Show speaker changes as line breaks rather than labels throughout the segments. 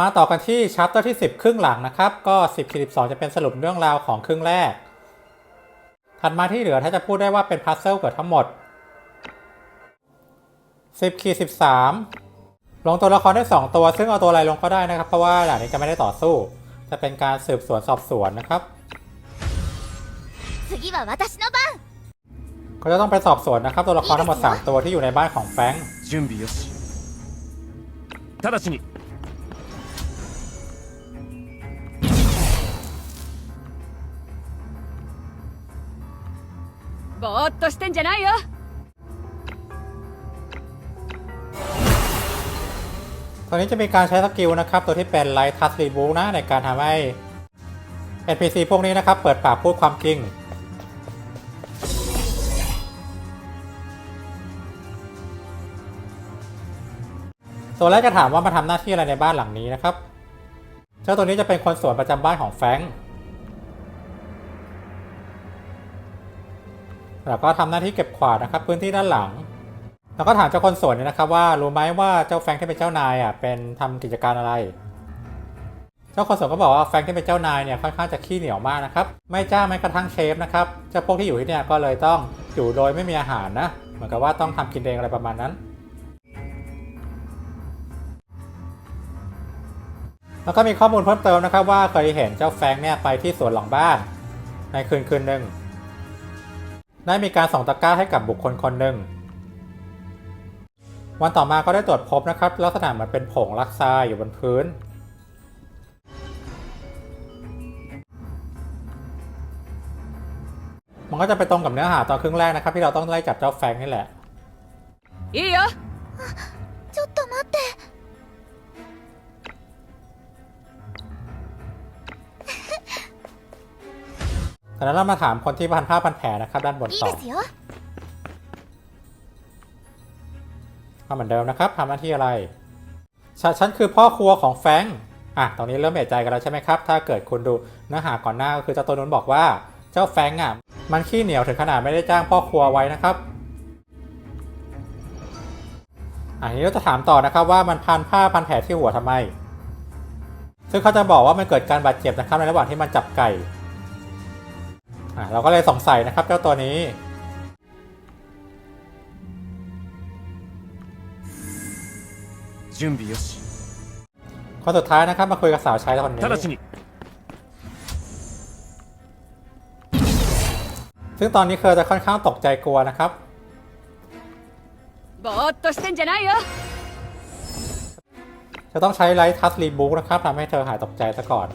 มาต่อกันที่ชัปเตอร์ที่ 10 ครึ่งหลังนะครับ ก็10กับ12 จะเป็นสรุปเรื่องราวของครึ่งแรก ถัดมาที่เหลือถ้าจะพูดได้ว่าเป็นพัซเซิลเกือบทั้งหมด 10ขีด13 ลงตัวละครได้ 2 ตัว ซึ่งเอาตัวอะไรลงก็ได้นะครับ เพราะว่าหลังนี้จะไม่ได้ต่อสู้ จะเป็นการสืบสวนสอบสวนนะครับก็จะต้องไปสอบสวนนะครับ ตัวละครทั้งหมด 3 ตัวที่อยู่ในบ้านของแฟง
ぼーっとしてんじゃないよ
ตอนนี้จะมีการใช้สกิลนะครับ ตัวที่เป็นไลท์ทัสรีบูนะในการทำให้ NPC พวกนี้นะครับ เปิดปากพูดความจริง ตัวแรกจะถามว่ามาทำหน้าที่อะไรในบ้านหลังนี้นะครับ เจ้าตัวนี้จะเป็นคนสวนประจำบ้านของแฟรง แล้วก็ทำหน้าที่เก็บขวาดนะครับพื้นที่ด้านหลัง แล้วก็ถามเจ้าคนสวนเนี่ยนะครับว่ารู้ไหมว่าเจ้าแฟงที่เป็นเจ้านายอะเป็นทำกิจการอะไร เจ้าคนสวนก็บอกว่าแฟงที่เป็นเจ้านายเนี่ยค่อนข้างจะขี้เหนียวมากนะครับไม่จ้างแม้กระทั่งเชฟนะครับเจ้าพวกที่อยู่ที่เนี่ยก็เลยต้องอยู่โดยไม่มีอาหารนะเหมือนกับว่าต้องทำกินเองอะไรประมาณนั้นแล้วก็มีข้อมูลเพิ่มเติมนะครับว่าเคยเห็นเจ้าแฟงเนี่ยไปที่สวนหลังบ้าน ในคืนคืนหนึ่ง ได้มีการส่งตะกร้าให้กับบุคคลคนหนึ่ง วันต่อมาก็ได้ตรวจพบนะครับ ลักษณะเหมือนเป็นผงลักทรายอยู่บนพื้น มันก็จะไปตรงกับเนื้อหาตอนครึ่งแรกนะครับ ที่เราต้องไล่จับเจ้าแฟรงค์นี่แหละ
いいよ
จากนั้นเรามาถามคนที่พันผ้าพันแผลนะครับ ด้านบนต่อก็เหมือนเดิมนะครับทำหน้าที่อะไรฉฉันคือพ่อครัวของแฟงอะตอนนี้เริ่มเอกใจกันแล้วใช่ไหมครับ ถ้าเกิดคุณดูเนื้อหาก่อนหน้าก็คือเจ้าตัวนุ้นบอกว่าเจ้าแฟงอะมันขี้เหนียวถึงขนาดไม่ได้จ้างพ่อครัวไว้นะครับอันนี้เราจะถามต่อนะครับว่ามันพันผ้าพันแผลที่หัวทำไม ซึ่งเขาจะบอกว่ามันเกิดการบาดเจ็บนะครับในระหว่างที่มันจับไก่ อ่าเราก็เลยสงสัยนะครับเจ้าตัวนี้ข้อสุดท้ายนะครับมาคุยกับสาวใช้คนนี้ซึ่งตอนนี้เธอจะค่อนข้างตกใจกลัวนะครับจะต้องใช้ไลท์ทัสรีบุ๊กนะครับทำให้เธอหายตกใจซะก่อน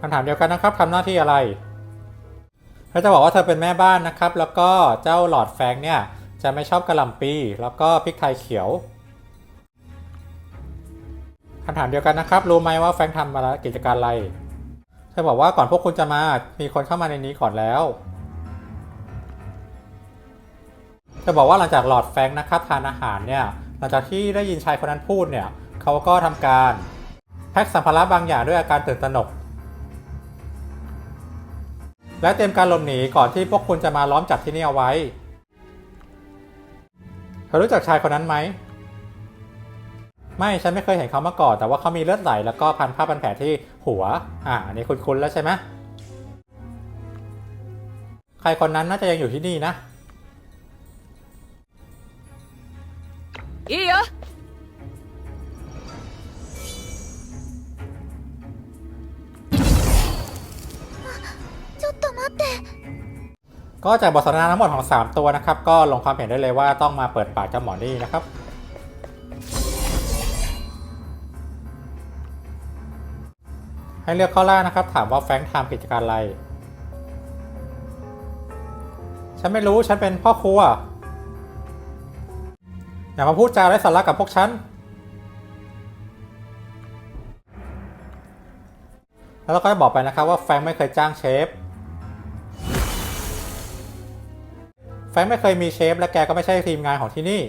คำถามเดียวกันนะครับทำหน้าที่อะไรเธอจะบอกว่าเธอเป็นแม่บ้านนะครับ แล้วก็เจ้าหลอดแฟงเนี่ยจะไม่ชอบกระหล่ำปี แล้วก็พริกไทยเขียวคำถามเดียวกันนะครับ รู้ไหมว่าแฟงทำมาแล้วกิจการอะไร เธอบอกว่าก่อนพวกคุณจะมามีคนเข้ามาในนี้ก่อนแล้วจะบอกว่าหลังจากหลอดแฟงนะครับทานอาหารเนี่ยหลังจากที่ได้ยินชายคนนั้นพูดเนี่ยเขาก็ทำการแพ็คสัมภาระบางอย่างด้วยอาการตื่นตระหนก และเตรียมการหลบหนีก่อนที่พวกคุณจะมาล้อมจับที่นี่เอาไว้เธอรู้จักชายคนนั้นไหมไม่ฉันไม่เคยเห็นเขามาก่อน แต่ว่าเขามีเลือดไหลแล้วก็พันผ้าพันแผลที่หัว อ่าอันนี้คุ้นๆแล้วใช่ไหมใครคนนั้นน่าจะยังอยู่ที่นี่นะ
いいよ
ก็จากบทสนทนาทั้งหมดของ 3 ตัวนะครับ ก็ลงความเห็นได้เลยว่าต้องมาเปิดปากเจ้าหมอนี่นะครับ ให้เลือกข้อแรกนะครับ ถามว่าแฟรงค์ทำกิจการอะไร ฉันไม่รู้ฉันเป็นพ่อครัว อย่ามาพูดจาไร้สาระกับพวกฉัน แล้วเราก็จะบอกไปนะครับว่าแฟรงค์ไม่เคยจ้างเชฟ แงไม่เคยมีเชฟและแกก็ไม่ใช่ทีมงานของที่นี่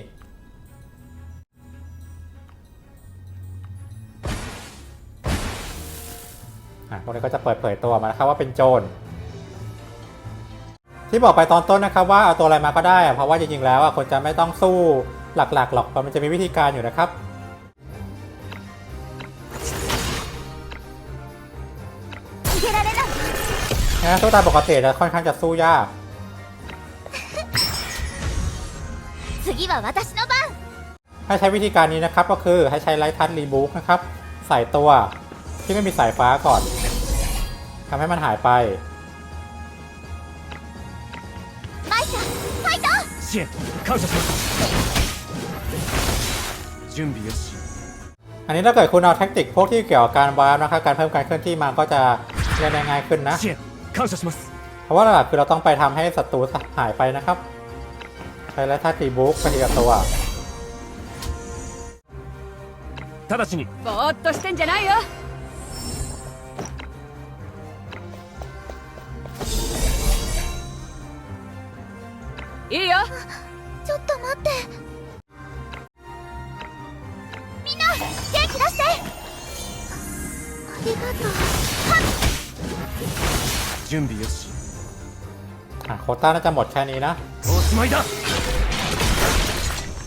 พวกนี้ก็จะเปิดเผยตัวมานะครับว่าเป็นโจร ที่บอกไปตอนต้นนะครับว่าเอาตัวอะไรมาก็ได้ เพราะว่าจริงๆแล้วคนจะไม่ต้องสู้หลักๆหรอกเพราะมันจะมีวิธีการอยู่นะครับนะตัวตามปกติจะค่อนข้างจะสู้ยาก
次は私の番
ให้ใช้วิธีการนี้นะครับก็คือให้ใช้ไลท์ทัชรีบุ๊กนะครับ ใส่ตัวที่ไม่มีสายฟ้าก่อนทำให้มันหายไป
マイちゃんファイト
支援感謝します準備よし
อันนี้ถ้าเกิดคุณเอาแท็กติกพวกที่เกี่ยวกับการวาร์ปนะครับการเพิ่มการเคลื่อนที่มาก็จะเล่นได้ง่ายขึ้นนะ
支援感謝します
เพราะว่าหลักๆคือเราต้องไปทำให้ศัตรูหายไปนะครับ ใช้ไลท์ทัชรีบุ๊กไปทีละตัว
直ちに
ぼーっとしてんじゃないよいいよ
ちょっと待ってみんな元気出してありがとう
準備よし
อ่ะโควต้าน่าจะหมดแค่นี้นะ
おしまいだ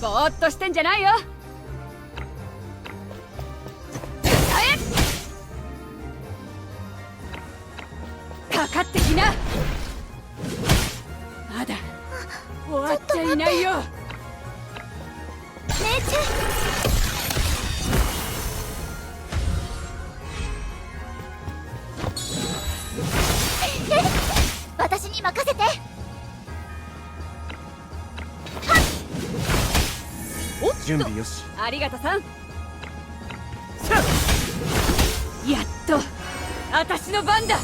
ぼーっとしてんじゃないよ。かかってきな。まだ。終わっちゃいないよ。
準備よし
ありがとさんやっと私の番だ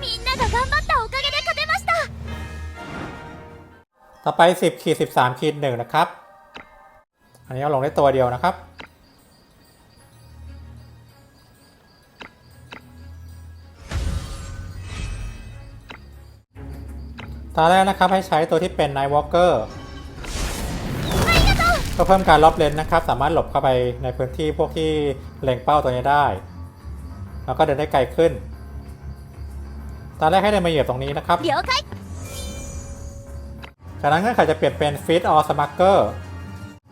みんなが頑張ったおかげで勝てました
ต่อไป 10ขีด13ขีด1นะครับ อันนี้เอาลงได้ตัวเดียวนะครับ ตอนแรกนะครับให้ใช้ตัวที่เป็น Night Walker ก็เพิ่มการล็อบเลนนะครับ สามารถหลบเข้าไปในพื้นที่พวกที่เล็งเป้าตัวนี้ได้ แล้วก็เดินได้ไกลขึ้นตอนแรกให้เดินมาเหยียบตรงนี้นะครับ
了解
จากนั้นเงื่อนไขจะเปลี่ยนเป็น Feed or Smuggler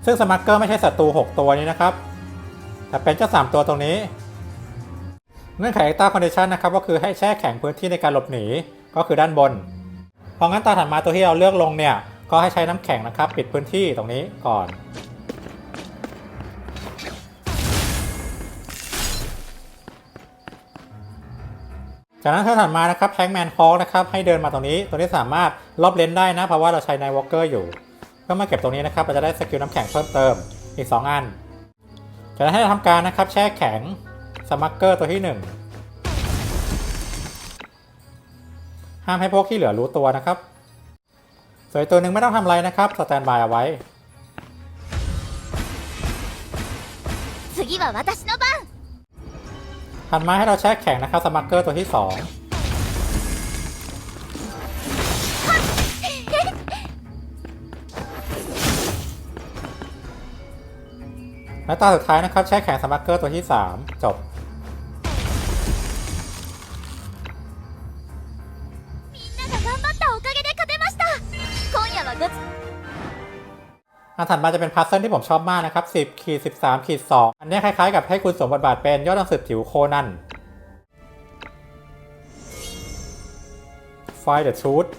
ซึ่ง Smuggler ไม่ใช่ศัตรู 6 ตัวนี้นะครับ แต่เป็นเจ้า 3 ตัวตรงนี้ เงื่อนไข Extra Condition นะครับ ก็คือให้แช่แข็งพื้นที่ในการหลบหนี ก็คือด้านบนเพราะงั้นตาถัดมาตัวที่เราเลือกลงเนี่ย ก็ให้ใช้น้ำแข็งนะครับ ปิดพื้นที่ตรงนี้ก่อน จากนั้นเธอถัดมานะครับแพงแมนคอนะครับให้เดินมาตรงนี้ ตัวนี้สามารถลอบเลนได้นะ เพราะว่าเราใช้ไนวอลเกอร์อยู่ เพื่อมาเก็บตรงนี้นะครับ เราจะได้สกิลน้ำแข็งเพิ่มเติมอีก 2 อัน จากนั้นให้เราทำการนะครับแช่แข็งสมัคเกอร์ตัวที่ 1 ห้ามให้พวกที่เหลือรู้ตัวนะครับ สวยตัวหนึ่งไม่ต้องทำอะไรนะครับ สแตนบายเอาไว้หันมาให้เราแช่แข็งนะครับ สมัคเกอร์ตัวที่สองและตาสุดท้ายนะครับ แช่แข็งสมัคเกอร์ตัวที่ 3 จบ ถัดมาจะเป็นพัซเซิลที่ผมชอบมากนะครับ10ขีด13ขีด2อันนี้คล้ายๆกับให้คุณสวมบทบาทเป็นยอดนักสืบจิ๋วโคนัน Find the truth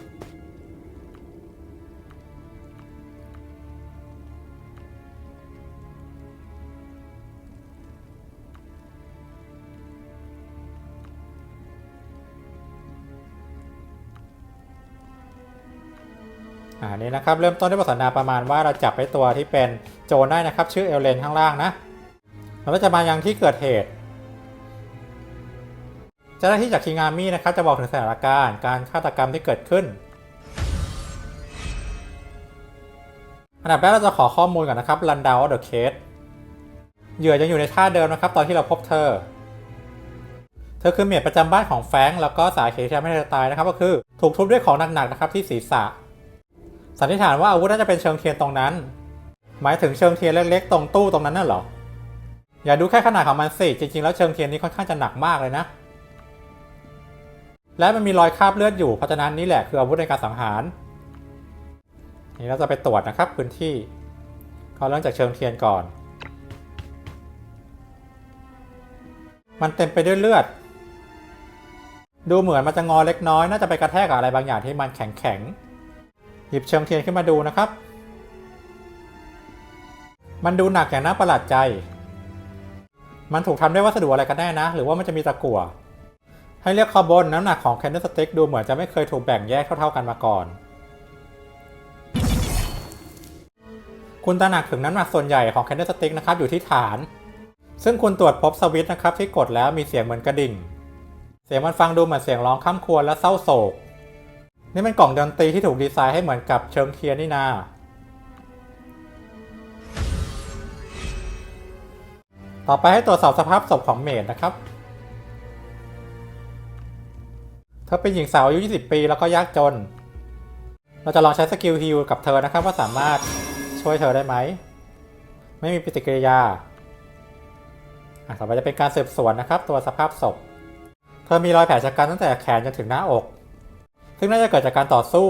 อ่านี่นะครับเริ่มต้นด้วยบทสนทนาประมาณว่าเราจับไอ้ตัวที่เป็นโจรได้นะครับ ชื่อเอลเลนข้างล่างนะเราก็จะมายังที่เกิดเหตุเจ้าหน้าที่จากคิงอามี่นะครับจะบอกถึงสถานการณ์การฆาตกรรมที่เกิดขึ้นอันดับแรกเราจะขอข้อมูลก่อนนะครับ run down the case เหยื่อยังอยู่ในท่าเดิมนะครับ ตอนที่เราพบเธอ เธอคือเมียประจำบ้านของแฟงแล้วก็สาเหตุที่ทำให้เธอตายนะครับ ก็คือถูกทุบด้วยของหนักๆนะครับที่ศีรษะ สันนิษฐานว่าอาวุธน่าจะเป็นเชิงเทียนตรงนั้น หมายถึงเชิงเทียนเล็กๆตรงตู้ตรงนั้นน่ะเหรอ อย่าดูแค่ขนาดของมันสิ จริงๆ แล้วเชิงเทียนนี้ค่อนข้างจะหนักมากเลยนะ และมันมีรอยคราบเลือดอยู่ เพราะฉะนั้นนี่แหละคืออาวุธในการสังหาร นี่เราจะไปตรวจนะครับพื้นที่เขาเริ่มจากเชิงเทียนก่อน มันเต็มไปด้วยเลือด ดูเหมือนมันจะงอเล็กน้อย น่าจะไปกระแทกกับอะไรบางอย่างที่มันแข็งแข็งๆ หยิบเชิงเทียนขึ้นมาดูนะครับ มันดูหนักอย่างน่าประหลาดใจ มันถูกทำด้วยวัสดุอะไรกันแน่นะ หรือว่ามันจะมีตะกั่ว ให้เรียกคาร์บอนน้ำหนักของแคนเดลสติ๊กดูเหมือนจะไม่เคยถูกแบ่งแยกเท่าๆกันมาก่อน คุณตระหนักถึงน้ำหนักส่วนใหญ่ของแคนเดลสติ๊กนะครับอยู่ที่ฐาน ซึ่งคุณตรวจพบสวิตช์นะครับที่กดแล้วมีเสียงเหมือนกระดิ่ง เสียงมันฟังดูเหมือนเสียงร้องข้ามควรและเศร้าโศก นี่เป็นกล่องดนตรีที่ถูกดีไซน์ให้เหมือนกับเชิงเทียนนี่นาต่อไปให้ตรวจสอบสภาพศพของเมดนะครับ เธอเป็นหญิงสาวอายุ 20 ปีแล้วก็ยากจน เราจะลองใช้สกิลฮิลกับเธอนะครับว่าสามารถช่วยเธอได้ไหม ไม่มีปฏิกิริยาอะต่อไปจะเป็นการสืบสวนนะครับ ตัวสภาพศพ เธอมีรอยแผลชะกันตั้งแต่แขนจนถึงหน้าอก ซึ่งน่าจะเกิดจากการต่อสู้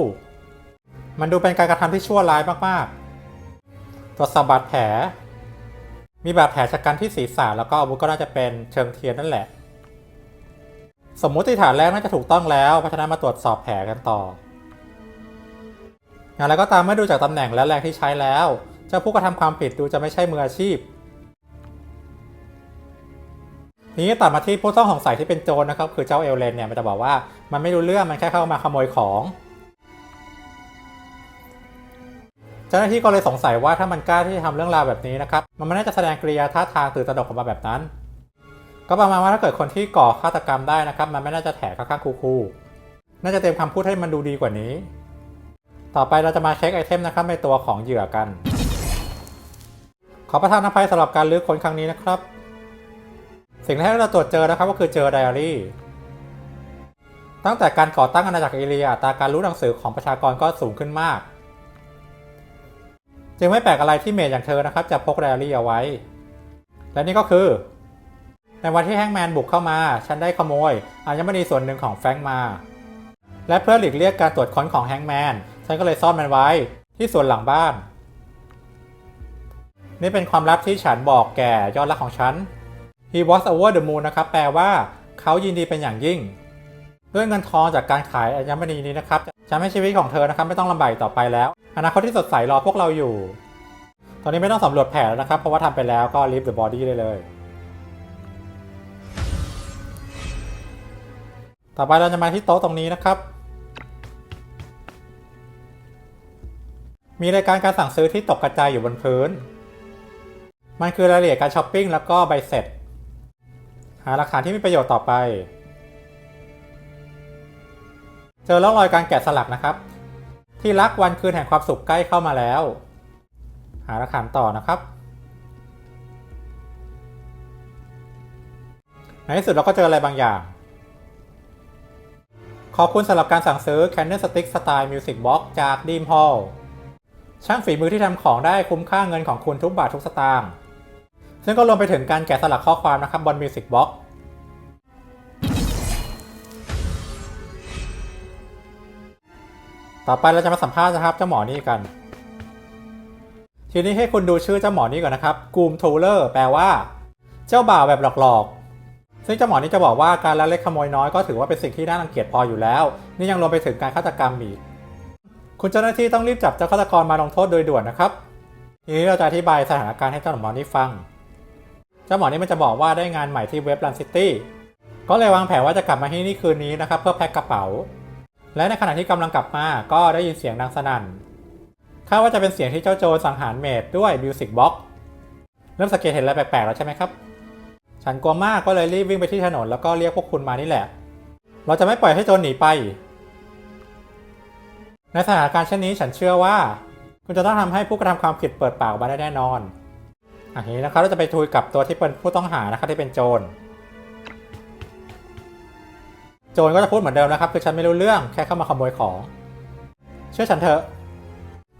มันดูเป็นการกระทำที่ชั่วร้ายมากๆ ตรวจสอบบาดแผล มีบาดแผลชะกันที่ศีรษะแล้วก็อาวุธก็น่าจะเป็นเชิงเทียนนั่นแหละ สมมุติฐานแรกน่าจะถูกต้องแล้ว เพราะฉะนั้นมาตรวจสอบแผลกันต่อ อย่างไรก็ตามเมื่อดูจากตำแหน่งและแรงที่ใช้แล้ว เจ้าผู้กระทำความผิดดูจะไม่ใช่มืออาชีพทีนี้ตัดมาที่ผู้ต้องสงสัยที่เป็นโจรนะครับ คือเจ้าเอลเลนเนี่ยมันจะบอกว่า มันไม่รู้เรื่องมันแค่เข้ามาขโมยของ เจ้าหน้าที่ก็เลยสงสัยว่าถ้ามันกล้าที่จะทำเรื่องราวแบบนี้นะครับ มันไม่น่าจะแสดงกริยาท่าทางตื่นตระหนกออกมาแบบนั้น ก็ประมาณว่าถ้าเกิดคนที่ก่อฆาตกรรมได้นะครับ มันไม่น่าจะแถข้างๆคูๆน่าจะเตรียมคำพูดให้มันดูดีกว่านี้ ต่อไปเราจะมาเช็คไอเทมนะครับในตัวของเหยื่อกัน ขอประทานอภัยสำหรับการลื้อค้นครั้งนี้นะครับสิ่งแรกที่เราตรวจเจอนะครับก็คือเจอไดอารี่ ตั้งแต่การก่อตั้งอาณาจักรเอเรียตาการรู้หนังสือของประชากรก็สูงขึ้นมาก จึงไม่แปลกอะไรที่เมย์อย่างเธอนะครับ จะพกไดอารี่เอาไว้ และนี่ก็คือ ในวันที่แฮงแมนบุกเข้ามา ฉันได้ขโมยอัญมณีส่วนหนึ่งของแฟรงค์มา และเพื่อหลีกเลี่ยงการตรวจค้นของแฮงแมนฉันก็เลยซ่อนมันไว้ที่ส่วนหลังบ้าน นี่เป็นความลับที่ฉันบอกแก่ยอดรักของฉัน He was over the moon นะครับ แปลว่า เขายินดีเป็นอย่างยิ่ง ด้วยเงินทองจากการขายอัญมณีนี้นะครับจะให้ชีวิตของเธอนะครับไม่ต้องลำบากต่อไปแล้ว อนาคตที่สดใสรอพวกเราอยู่ ตอนนี้ไม่ต้องสำรวจแผลแล้วนะครับ เพราะว่าทำไปแล้วก็ leave the body ได้เลย ต่อไปเราจะมาที่โต๊ะตรงนี้นะครับ มีรายการการสั่งซื้อที่ตกกระจายอยู่บนพื้น มันคือรายละเอียดการช้อปปิ้งแล้วก็ใบเสร็จ หาหลักฐานที่มีประโยชน์ต่อไป เจอร่องรอยการแกะสลักนะครับ ที่รักวันคืนแห่งความสุขใกล้เข้ามาแล้ว หาหลักฐานต่อนะครับ ในที่สุดเราก็เจออะไรบางอย่าง ขอบคุณสำหรับการสั่งซื้อ Canon Stick Style Music Box จาก Dream Hall ช่างฝีมือที่ทำของได้คุ้มค่าเงินของคุณทุกบาททุกสตางค์ซึ่งก็รวมไปถึงการแกะสลักข้อความนะครับบน Music Box ต่อไปเราจะมาสัมภาษณ์นะครับเจ้าหมอนี่กัน ทีนี้ให้คุณดูชื่อเจ้าหมอนี่ก่อนนะครับกูมโทเลอร์แปลว่า เจ้าบ่าวแบบหลอกๆ ซึ่งเจ้าหมอนี่จะบอกว่าการละเล็กขโมยน้อยก็ถือว่าเป็นสิ่งที่น่ารังเกียจพออยู่แล้ว นี่ยังรวมไปถึงการฆาตกรรมอีกคุณเจ้าหน้าที่ต้องรีบจับเจ้าฆาตกรมาลงโทษโดยด่วนนะครับทีนี้เราจะอธิบายสถานการณ์ให้เจ้าหมอนี่ฟัง เจ้าหมอนี่มันจะบอกว่าได้งานใหม่ที่เว็บลันซิตี้ก็เลยวางแผนว่าจะกลับมาที่นี่คืนนี้นะครับเพื่อแพ็คกระเป๋า และในขณะที่กำลังกลับมาก็ได้ยินเสียงดังสนั่นคาดว่าจะเป็นเสียงที่เจ้าโจรสังหารเมดด้วยมิวสิกบ็อกเริ่มสังเกตเห็นอะไรแปลกๆแล้วใช่ไหมครับ ฉันกลัวมากก็เลยรีบวิ่งไปที่ถนนแล้วก็เรียกพวกคุณมานี่แหละ เราจะไม่ปล่อยให้โจรหนีไป ในสถานการณ์เช่นนี้ฉันเชื่อว่า คุณจะต้องทำให้ผู้กระทำความผิดเปิดปากมาได้แน่นอนอันนี้นะครับเราจะไปคุยกับตัวที่เป็นผู้ต้องหานะครับที่เป็นโจร โจรก็จะพูดเหมือนเดิมนะครับ คือฉันไม่รู้เรื่องแค่เข้ามาขโมยของ เชื่อฉันเถอะ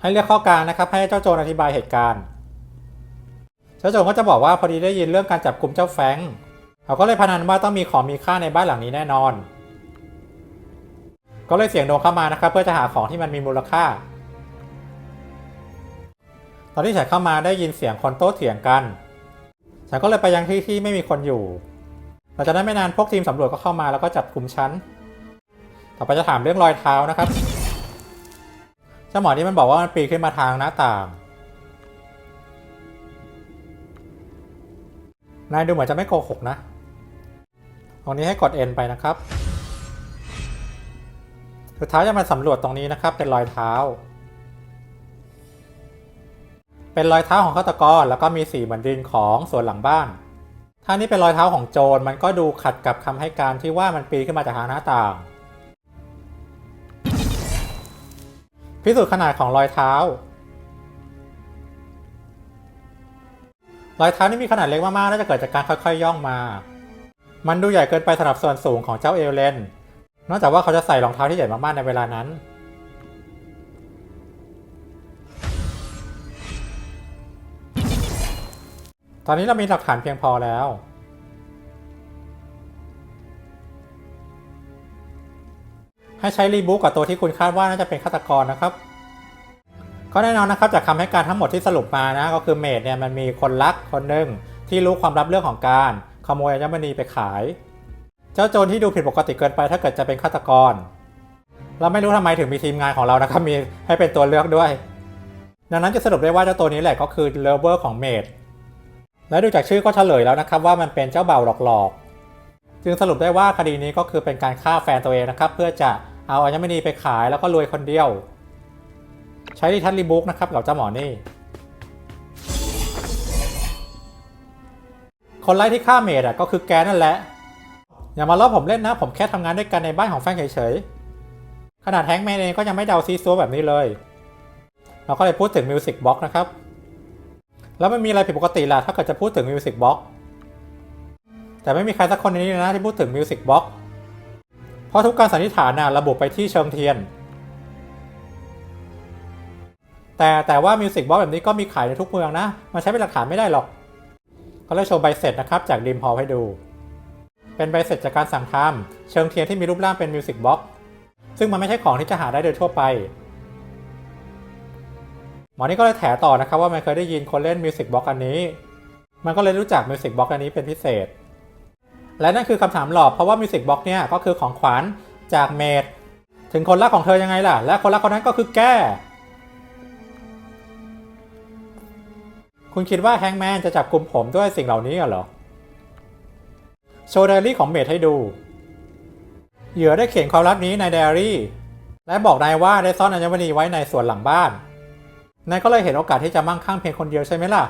ให้เรียกข้อกลางนะครับ ให้เจ้าโจรอธิบายเหตุการณ์ เจ้าโจรก็จะบอกว่าพอดีได้ยินเรื่องการจับกลุ่มเจ้าแฟงเขาก็เลยพนันว่าต้องมีของมีค่าในบ้านหลังนี้แน่นอน ก็เลยเสียงโดงเข้ามานะครับ เพื่อจะหาของที่มันมีมูลค่า ตอนที่ฉันเข้ามาได้ยินเสียงคนโต้เถียงกัน ฉันก็เลยไปยังที่ที่ไม่มีคนอยู่ หลังจากนั้นไม่นานพวกทีมสำรวจก็เข้ามาแล้วก็จับกลุ่มฉันต่อไปจะถามเรื่องรอยเท้านะครับเจ้าหมอนี่มันบอกว่ามันปีนขึ้นมาทางหน้าต่าง นายดูเหมือนจะไม่โกหกนะ ตรงนี้ให้กด N ไปนะครับ สุดท้ายจะมาสำรวจตรงนี้นะครับ เป็นรอยเท้า เป็นรอยเท้าของฆาตกรแล้วก็มีสีเหมือนดินของส่วนหลังบ้าน ถ้านี่เป็นรอยเท้าของโจรมันก็ดูขัดกับคำให้การที่ว่ามันปีนขึ้นมาจากทางหน้าต่าง พิสูจน์ขนาดของรอยเท้า รอยเท้านี่มีขนาดเล็กมากๆน่าจะเกิดจากการค่อยๆย่องมา มันดูใหญ่เกินไปสำหรับส่วนสูงของเจ้าเอลเลนนอกจากว่าเขาจะใส่รองเท้าที่ใหญ่มากๆในเวลานั้น ตอนนี้เรามีหลักฐานเพียงพอแล้ว ให้ใช้รีบุ๊กกับตัวที่คุณคาดว่าน่าจะเป็นฆาตกรนะครับ ก็แน่นอนนะครับจากคำให้การทั้งหมดที่สรุปมานะก็คือเมดเนี่ยมันมีคนรักคนหนึ่งที่รู้ความลับเรื่องของการ ขโมยอัญมณีไปขาย เจ้าโจรที่ดูผิดปกติเกินไปถ้าเกิดจะเป็นฆาตกร เราไม่รู้ทำไมถึงมีทีมงานของเรานะครับมีให้เป็นตัวเลือกด้วย ดังนั้นจะสรุปได้ว่าเจ้าตัวนี้แหละก็คือเลเวอร์ของเมด และดูจากชื่อก็เฉลยแล้วนะครับว่ามันเป็นเจ้าเบ่าวหลอกๆ จึงสรุปได้ว่าคดีนี้ก็คือเป็นการฆ่าแฟนตัวเองนะครับ เพื่อจะเอาอัญมณีไปขายแล้วก็รวยคนเดียว ใช้ดิทัลรีบุ๊กนะครับกับเจ้าหมอนี่ คนไล่ที่ฆ่าเมดอะก็คือแกนั่นแหละ อย่ามาล้อผมเล่นนะ ผมแค่ทำงานด้วยกันในบ้านของแฟนเฉยๆ ขนาดแฮงแมนเองก็ยังไม่เดาซีซัวแบบนี้เลย เราก็เลยพูดถึงมิวสิกบ็อกนะครับ แล้วมันมีอะไรผิดปกติล่ะถ้าเกิดจะพูดถึงมิวสิกบ็อกแต่ไม่มีใครสักคนในนี้นะที่พูดถึงมิวสิกบ็อกเพราะทุกการสันนิษฐานนะระบุไปที่เชิงเทียน แต่แต่ว่ามิวสิกบ็อกแบบนี้ก็มีขายในทุกเมืองนะ มันใช้เป็นหลักฐานไม่ได้หรอก ก็เลยโชว์ใบเสร็จนะครับจากดีมพอลให้ดู เป็นใบเสร็จจากการสั่งทำเชิงเทียนที่มีรูปร่างเป็นมิวสิกบ็อกซึ่งมันไม่ใช่ของที่จะหาได้โดยทั่วไป หมอนี่ก็เลยแถต่อนะครับว่ามันเคยได้ยินคนเล่นมิวสิกบล็อกอันนี้ มันก็เลยรู้จักมิวสิกบล็อกอันนี้เป็นพิเศษ และนั่นคือคำถามหลอกเพราะว่ามิวสิกบล็อกเนี่ยก็คือของขวัญจากเมดถึงคนรักของเธอยังไงล่ะ และคนรักคนนั้นก็คือแกคุณคิดว่าแฮงแมนจะจับกลุ่มผมด้วยสิ่งเหล่านี้เหรอ โชว์ไดอารี่ของเมดให้ดู เหยื่อได้เขียนความลับนี้ในไดอารี่ และบอกนายว่าได้ซ่อนอัญมณีไว้ในส่วนหลังบ้าน นายก็เลยเห็นโอกาสที่จะมั่งคั่งเพียงคนเดียวใช่ไหมล่ะ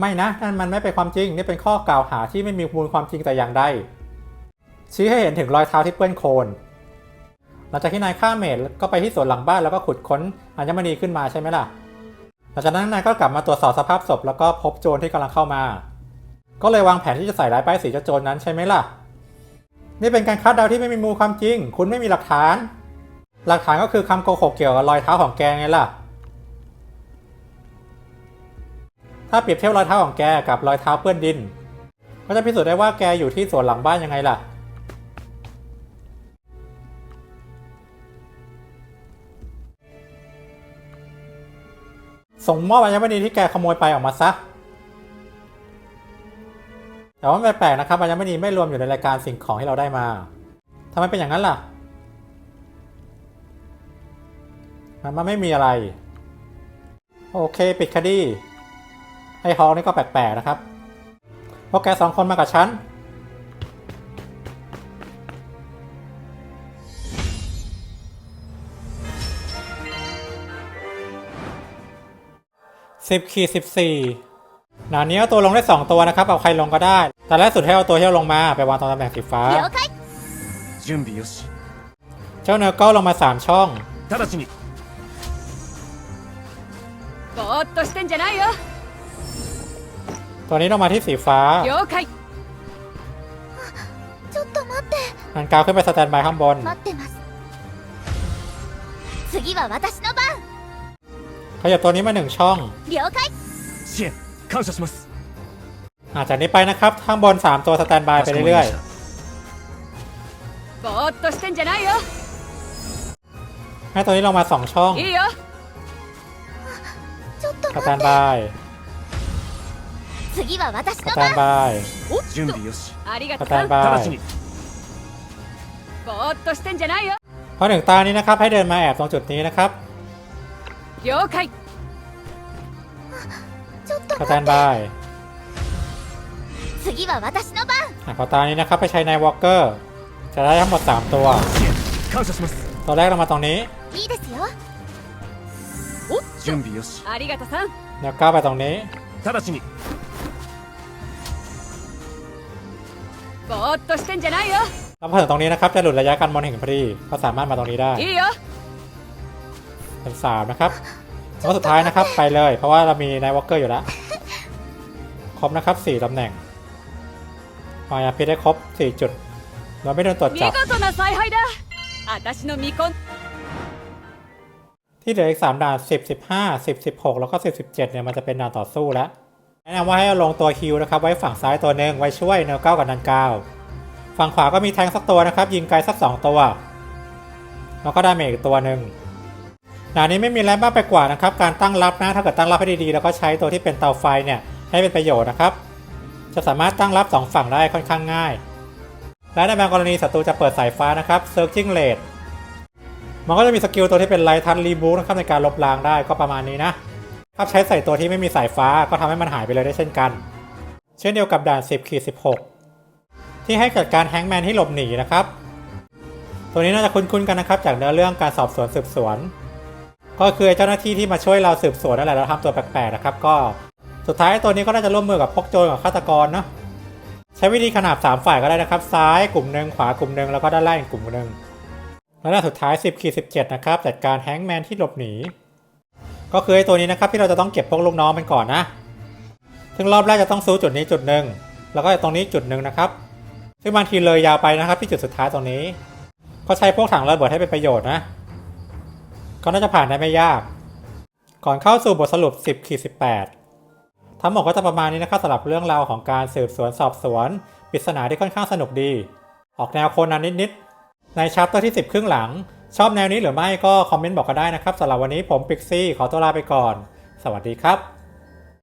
ไม่นะนั่นมันไม่เป็นความจริงนี่เป็นข้อกล่าวหาที่ไม่มีมูลความจริงแต่อย่างใดชี้ให้เห็นถึงรอยเท้าที่เปื้อนโคลนหลังจากที่นายฆ่าเมดก็ไปที่สวนหลังบ้านแล้วก็ขุดค้นอัญมณีขึ้นมาใช่ไหมล่ะ หลังจากนั้นนายก็กลับมาตรวจสอบสภาพศพแล้วก็พบโจรที่กำลังเข้ามา ก็เลยวางแผนที่จะใส่ร้ายป้ายสีเจ้าโจรนั้นใช่ไหมล่ะ นี่เป็นการคาดเดาที่ไม่มีมูลความจริง คุณไม่มีหลักฐาน หลักฐานก็คือคำโกหกเกี่ยวกับรอยเท้าของแกไงล่ะ ถ้าเปรียบเทียบรอยเท้าของแกกับรอยเท้าเปื้อนดิน ก็จะพิสูจน์ได้ว่าแกอยู่ที่สวนหลังบ้านยังไงล่ะ ส่งมอบอัญมณีที่แกขโมยไปออกมาซะ แต่ว่าแปลกนะครับอัญมณีไม่รวมอยู่ในรายการสิ่งของที่เราได้มาทำไมเป็นอย่างนั้นล่ะ มันไม่มีอะไร โอเค ปิดคดี อ้ฮอลนี่ก็แปลกๆนะครับ พวกแกสองคนมากับฉัน สิบขีดสิบสี่หนานี้เอาตัวลงได้สองตัวนะครับ เอาใครลงก็ได้ แต่แรกสุดให้เอาตัวที่เราลงมาไปวางตรงตำแหน่งสีฟ้า
了解
準備よし
เจ้าเนอร์ก็ลงมาสามช่อง
直ちに
ぼーっとしてんじゃないよ
ตัวนี้ลงมาที่สีฟ้า
了解
ちょっと待って
หันกาวขึ้นไปสแตนบายข้างบน
待ってます次は私の番
ขยับตัวนี้มาหนึ่งช่อง
了解
支援感謝します
อาจากนี้ไปนะครับ ข้างบน 3 ตัวสแตนบายไปเรื่อย
かしこまりまし
ぼーっとしてんじゃないよ
た
ให้ตัวนี้ลงมาสองช่อง
いいよ
ちょっと
สแต
待っ
นบาย
て 次は私
ส
の
แตน
番
บาย
おっと
準備よし
ありが
ส
とう
แตน
さん
บา
直
ย
ちに
ぼーっとしてんじゃないよ
พอถึงตานี้นะครับ ให้เดินมาแอบตรงจุดนี้นะครับ
了解
ちょっと
สแตนบาย
次は私の番
อ่ะพอตานี้นะครับไปใช้นายวอลเกอร์จะได้ทั้งหมด 3 ตัว
感謝します
ตัวแรกเรามาตรงนี้
いいですよ
準備よし
ありがとうさん
แล้วก้าวไปตรงนี้
直ちに
ぼーっとしてんじゃないよ
แล้วพอถึงตรงนี้นะครับจะหลุดระยะการมองเห็นพอดีก็สามารถมาตรงนี้ได้
いいよ
เป็นสามนะครับแล้วสุดท้ายนะครับไปเลย เพราะว่าเรามีนายวอลเกอร์อยู่แล้ว ครบนะครับสี่ตำแหน่งมายาพิษได้ครบสี่จุด เราไม่โดนตรวจ
見
จับ
事な采配だ私の巫女
ที่เหลืออีก 3 ด่าน 10 15 10 16 แล้วก็ 10 17 เนี่ย มันจะเป็นด่านต่อสู้แล้ว แนะนำว่าให้เอาลงตัวฮิวนะครับไว้ฝั่งซ้ายตัวหนึ่งไว้ช่วยแนวเก้ากับนันเก้าฝั่งขวาก็มีแทงสักตัวนะครับ ยิงไกลสัก 2 ตัว แล้วก็ดาเมจอีกตัวหนึ่งด่านี้ไม่มีอะไรมากไปกว่านะครับ การตั้งรับนะถ้าเกิดตั้งรับให้ดีๆ แล้วก็ใช้ตัวที่เป็นเตาไฟเนี่ยให้เป็นประโยชน์นะครับ จะสามารถตั้งรับ 2 ฝั่งได้ค่อนข้างง่าย และในบางกรณีศัตรูจะเปิดสายฟ้านะครับ Searching Rate มันก็จะมีสกิลตัวที่เป็นไลทันรีบูนะครับในการลบล้างได้ก็ประมาณนี้นะ ครับใช้ใส่ตัวที่ไม่มีสายฟ้าก็ทำให้มันหายไปเลยได้เช่นกัน เช่นเดียวกับด่าน 10ขีด16 ที่ให้เกิดการแฮงแมนที่หลบหนีนะครับ ตัวนี้น่าจะคุ้นๆกันนะครับ จากเนื้อเรื่องการสอบสวนสืบสวน ก็คือเจ้าหน้าที่ที่มาช่วยเราสืบสวนนั่นแหละแล้วทำตัวแปลกๆนะครับ ก็สุดท้ายตัวนี้ก็น่าจะร่วมมือกับพวกโจรกับฆาตกรเนาะใช้วิธีขนาบ 3 ฝ่ายก็ได้นะครับ ซ้ายกลุ่มหนึ่งขวากลุ่มหนึ่งแล้วก็ด้านล่างอีกกลุ่มหนึ่งแล้วด่าสุดท้าย 10ขีด17นะครับจัดการแฮงแมนที่หลบหนี ก็คือไอ้ตัวนี้นะครับที่เราจะต้องเก็บพวกลูกน้องมันก่อนนะ ซึ่งรอบแรกจะต้องซู้จุดนี้จุดหนึ่งแล้วก็ตรงนี้จุดหนึ่งนะครับ ซึ่งบางทีเลยยาวไปนะครับ ที่จุดสุดท้ายตรงนี้ ก็ใช้พวกถังระเบิดให้เป็นประโยชน์นะ ก็น่าจะผ่านได้ไม่ยาก ก่อนเข้าสู่บทสรุป 10ขีด18 ทั้งหมดก็จะประมาณนี้นะครับสำหรับเรื่องราวของการสืบสวนสอบสวนปริศนาที่ค่อนข้างสนุกดี ออกแนวโคนันนิดๆในชัปเตอร์ที่ 10 ครึ่งหลัง ชอบแนวนี้หรือไม่ก็คอมเมนต์บอกกันได้นะครับสำหรับวันนี้ผมปิกซี่ขอตัวลาไปก่อน สวัสดีครับ